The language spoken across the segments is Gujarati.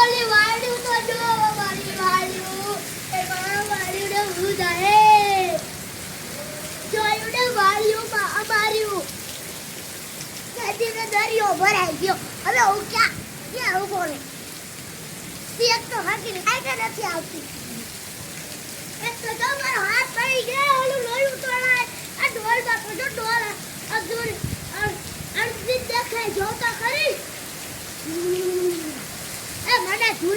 ને જાય ને વાળ્યું અમાર્યું દરિયો ભરાઈ ગયો. હવે હું ક્યાં? ક્યાં ઊભો રહે એક તો હાકી કાંઈ નથી આવતી. એક તો જો હાથ પડી ગયો ઓલું લોહી તોડાય આ ઢોલ બાપો જો ઢોલ અર્જુન અર્જુન દેખાય જો તો ખરી એ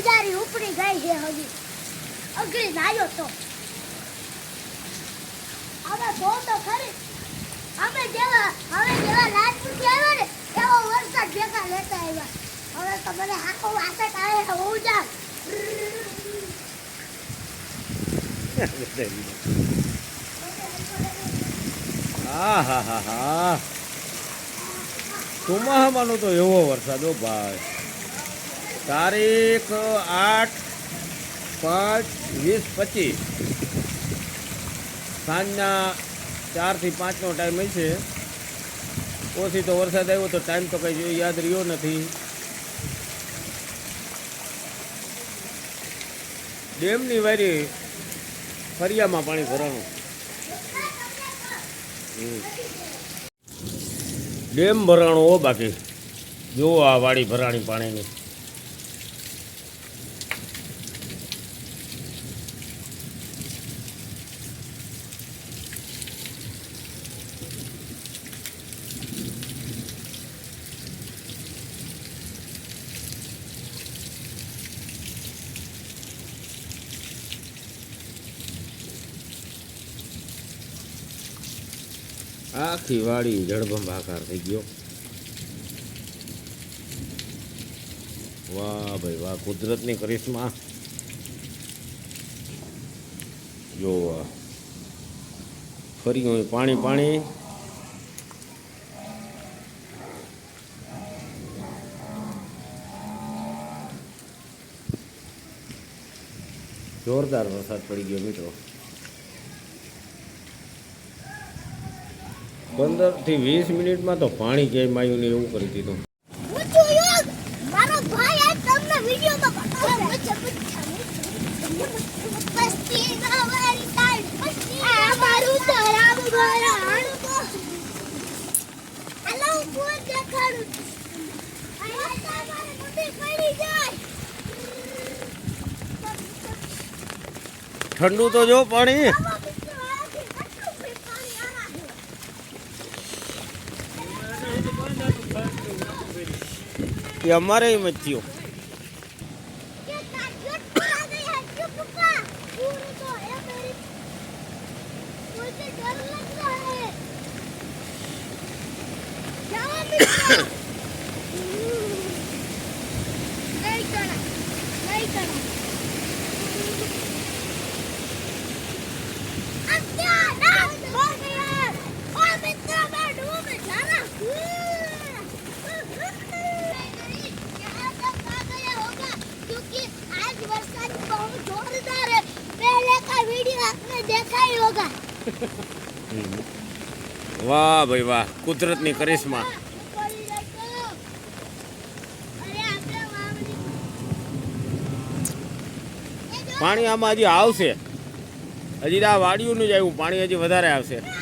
મને ઉપડી ગઈ છે હજી. અગળી નાયો તો. હવે બહુ તો ખરી. અમે જેવા હવે જેવા રાજપૂત આવ્યા ને, એવો વરસાદ ભેગા લેતા આવ્યા. હવે તો મને આખો વાસટ આવે છે હું જા હા હા હા હા. ચોમાસામાંનો તો એવો વરસાદ ભાઈ. તારીખ આઠ પાંચ વીસ પચીસ. સાંજના ચારથી પાંચનો ટાઈમ છે. ઓછી તો વરસાદ આવ્યો તો ટાઈમ તો કંઈ યાદ રહ્યો નથી. ડેમની વારી ફરિયામાં પાણી ભરાણું. ડેમ ભરાણો હો બાકી. જુઓ આ વાડી ભરાણી પાણીની. આખી વાડી જળબંબાકાર થઈ ગયો. વાહ ભાઈ વાહ, કુદરતની કરિશ્મા. જો ફરી હોય પાણી પાણી. જોરદાર વરસાદ પડી ગયો મિત્રો. પંદરથી વીસ મિનિટમાં તો પાણી ક્યાંય માયું ને એવું કરી દીધું. ઠંડુ તો જો મારો ભાઈ આજ તમને વિડિયોમાં બતાવશે મસ્તી ગાવાની ટાઈમ આ મારું તરામ ભરાણ હાલો હું પૂર દેખાડું અહીંયા તમારે મોટી પડી જાય ઠંડુ તો જો પાણી આમાં મિત્રો આથી કેટલું પાણી આના છે એ અમારે મચ્છીઓ કે કાજટ પડા ગઈ वीडियो आपने देखा ही होगा વાહ ભાઈ વાહ કુદરતની કરિશ્મા પડી જતો. અરે આપણે વાવડી. એ જો પાણી આમાં હજી આવશે હજી આ વાડીઓનું જ આવ્યું પાણી હજી વધારે આવશે આ